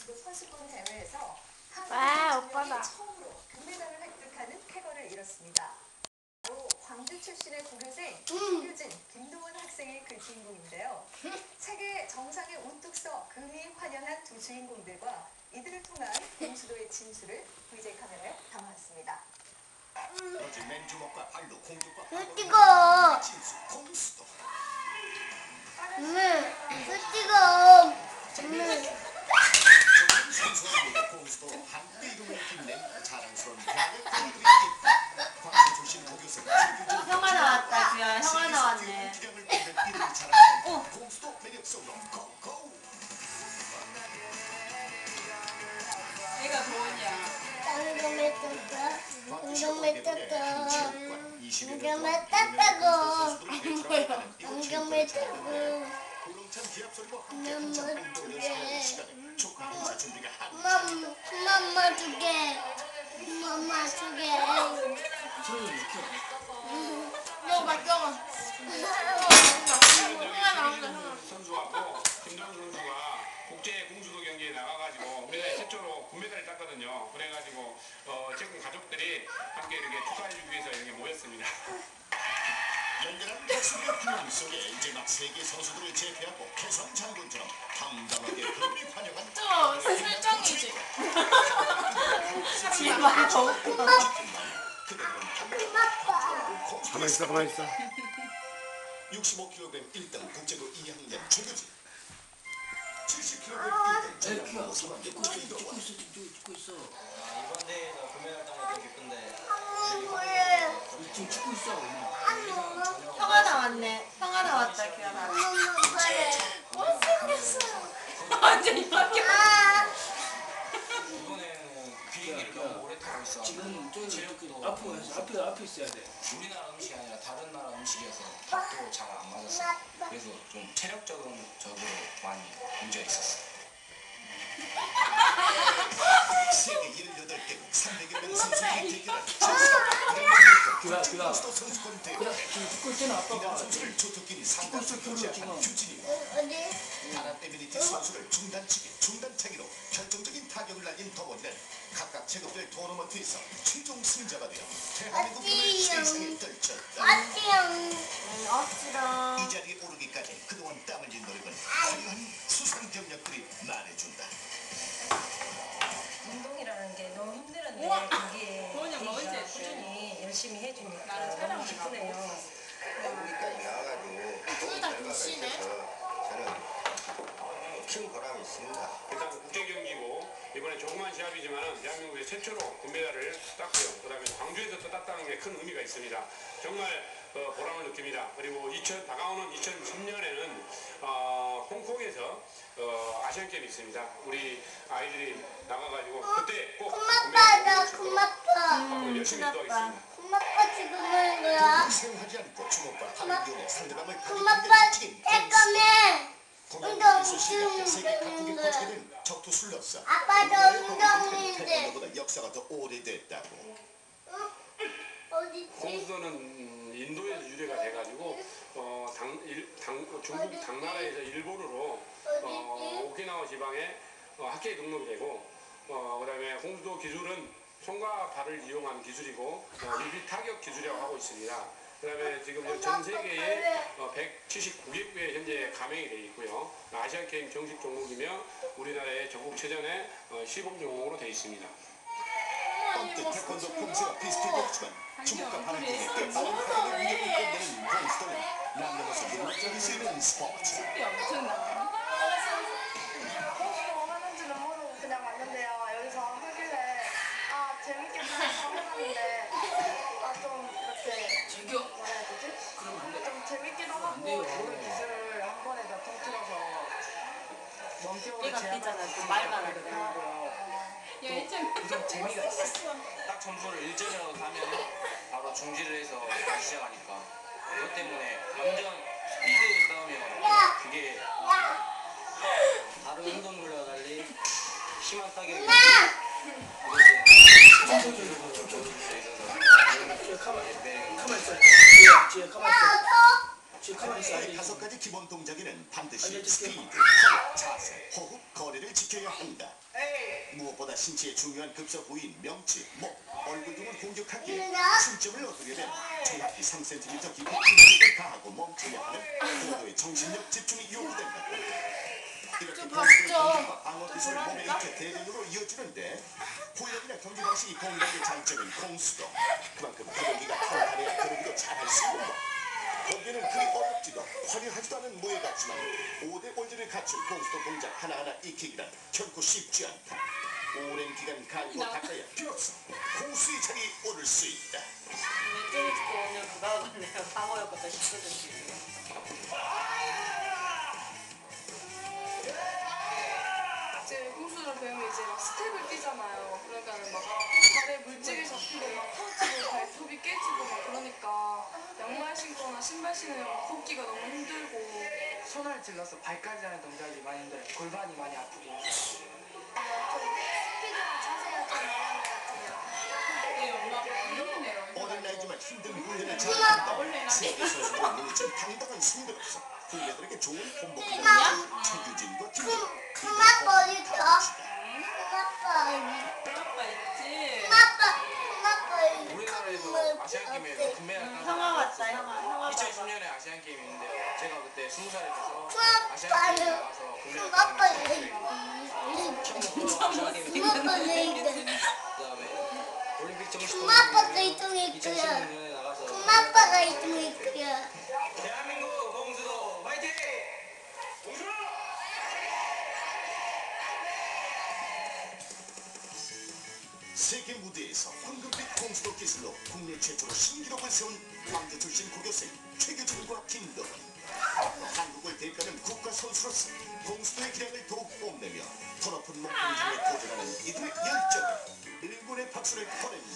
공수도 선수권 대회에서 와, 한국 오빠다. 처음으로 금메달을 획득하는 쾌거를 이뤘습니다. 바로 광주 출신의 고교생 음. 유진, 김동원 학생이 그 주인공인데요. 세계 정상에 우뚝 서 금이 환영한 두 주인공들과 이들을 통한 공수도의 진수를 VJ 카메라에 담아왔습니다. 어제 맨주먹과 발로. 진수 공수도 엄마, 술 찍어. 엄마. 저는 공수도 한때 이름을 빛낸 자랑스러운 대학의 공들이 있다. 광주 출신 고교생 형아 나왔다, 규야. 형아 나왔네. 기량을 공수도 매력 고고 떴다. 떴다. 쌍둥이 떴다고. 쌍둥이 떴다고. 우렁찬 기합 소리와 함께 한참 행동을 사는 시간에 준비가 한두 개. 맘마 두 개. 형 맡겨가. 선수하고 김동현 선수가 국제 공수도 경기에 나가가지고 우리나라 최초로 금메달을 땄거든요. 그래가지고 어, 지금 가족들이 함께 이렇게 축하해주기 위해서 여기 모였습니다. 연결한 박 수의 분위기 속에 이제 막 세계 선수들을 제패하고 개성 장군처럼 당당하게 금이 환영한 저 설정이지. 제발 더. 가만 있어 가만 있어 65kg 1등 국제부 2학년 최교진 70kg 1등 전남고 3학년 김동원 찍고 있어. 아, 이번 대회에서 금메달 딴 것도 기쁜데 지금 찍고 있어. 형아 나왔네. 형아 나왔다, 규야 나. 완전히 바뀌어. 이번에는 비행기를 너무 오래 타고 있어. 지금 저기 체력도 앞으로 해서 앞에 앞에 있어야 돼. 우리나라 음식이 아니라 다른 나라 음식이어서 밥도 잘 안 맞았어. 그래서 좀 체력적으로 적으로 많이 문제가 있었어. 세계 18개국 300여 명 선수들이 대결한 규야, 규야. 공수도 선수권 대회 그래 지금 찍고 있잖아 이남 아빠가. 선수를 조토끼리 상단수 교체한 규진이 아랍에미리트 선수를 중단치기 중단차기로 결정적인 타격을 날린 더원은 각각 체급별 토너먼트에서 최종 승자가 되어 대한민국 팀을 세상에 떨쳤다. 이 자리에 오르기까지 그동안 땀 흘린 노력은 화려한 수상 경력들이 말해준다. 운동이라는 게 너무 힘들었는데 우와! 거기에. 저희가 했어요? 꾸준히 열심히 해주니까. 너무 촬영 기쁘네요. 여기까지 나와가지고 둘다 굿이네. 저는 큰 보람이 있습니다. 일단 국제 경기고 이번에 조그만 시합이지만 대한민국의 최초로 금메달을 땄고요. 그 다음에 광주에서 또 땄다는 게 큰 의미가 있습니다. 정말 어, 보람을 느낍니다. 그리고 2000, 다가오는 2010년에는 어, 홍콩에서 어, 아시안 게임이 있습니다. 우리 아이들이 나가가지고 그때 꼭 고맙다, 금메달을 고맙다. 열심히 기도하겠습니다. 고맙다, 지금 뭐야? 생하지 않고 주먹과 이용해 상대방을 고맙다, 가격하게 찍은 잠 공항에서 시작해 운동 세계 각국에 운동 거치게 된 적투술로서 아빠도 운동인데. 역사가 더 오래됐다고 어딨지? 공수도는 음, 인도에서 유래가 돼가지고 어, 당, 일, 당, 중국 당나라에서 일본으로 어? 오키나와 지방에 어, 학계에 등록이 되고 어, 그 다음에 공수도 기술은 손과 발을 이용한 기술이고 어, 유비 타격 기술이라고 하고 있습니다. 그다음에 지금 전 세계에 어, 179개국에 현재 가맹이 되어 있고요. 아시안 게임 정식 종목이며 우리나라의 전국 체전의 어, 시범 종목으로 되어 있습니다. 언뜻 태권도 폼새와 하지만 주먹과 발을 통해 꽤 빠른 타격을 위력을 끝내는 공수도는 남녀노소 문학적이 쓰이는 스포츠 이 엄청 나. 공수도 하는지는 모르고 그냥 왔는데요. 여기서 하길래 아 재밌게 해봤는데 아좀 이렇게 저기요. 뭐라 해야 되지? 그럼 안 돼. 좀 재밌기도 하고 안 돼요. 모든 기술을 한 번에 다 통틀어서 원격으로 얘가 제압할 삐잖아, 수 그 있는 말만 것도 하거든. 되고요. 얘 일점 좀 재미가 있어. 딱 점수를 1점이라도 가면 바로 중지를 해서 시작하니까 그것 때문에 완전 스피드 싸움이어가지고 그게 다른 운동물과 달리 심한 타격이 뒤에 가만 가만 있어. 다섯 가지 기본 동작에는 반드시. 스피드, 턱, 자세, 지켜야 한다. 무엇보다 신체의 중요한 급서 부위인 명치, 목, 얼굴 등을 공격하기에 중점을 얻으려 면 정확히 3cm 깊이 공격을 가하고 멈춰야 하는 고도의 정신력 집중이 요구된다. 이렇게 공격과 방어 기술을 몸에 익혀 대전으로 이어지는데 훈련이나 경기 방식이 공격의 장점인 공수도 그만큼 그러기가 털하래야 그러기도 잘할 수 있는 것. 거기에는 그리 어렵지도 화려하지도 않은 무예 같지만 5대 원리를 갖춘 공수도 동작 하나하나 익히기란 결코 쉽지 않다. 오랜 기간 갈고 닦아야 비로소 공수의 자리에 오를 수 있다. 좀 있고 오늘. 방어였부터 10 신거나 신발 신으면 걷기가 너무 힘들고 손을 찔러서 발까지 하는 동작이 많이 힘들어요. 골반이 많이 아프고. 어린 나이지만 힘든 훈련을 잘 한다. 세계 선수로 늘진 당당한 승부로서 후배들에게 좋은 본보기가 최규진과 김도 그만 버리죠. 그만 버리. 그만 버리. 우리나라에서 아시안 게임에서 금메달 딴 형아 사람이 왔다. 형아. 형아 2010년에 아시안 게임이 있는데요. 제가 그때 20살이 돼서 아시안 게임에. 나가서 게임에. 그다음에 올림픽 정식. 2016년에 나가서 그만 버리 통이 있고요. 대한민국 공수도 화이팅! 공수로! 세계 무대에서 황금빛 공수도 기술로 국내 최초로 신기록을 세운 광주 출신 고교생 최규진과 김도 한국을 대표하는 국가 선수로서 공수도의 기량을 더욱 뽐내며 더 높은 목표에 도전하는 이들의 열정에 일본의 박수를 보냅니다.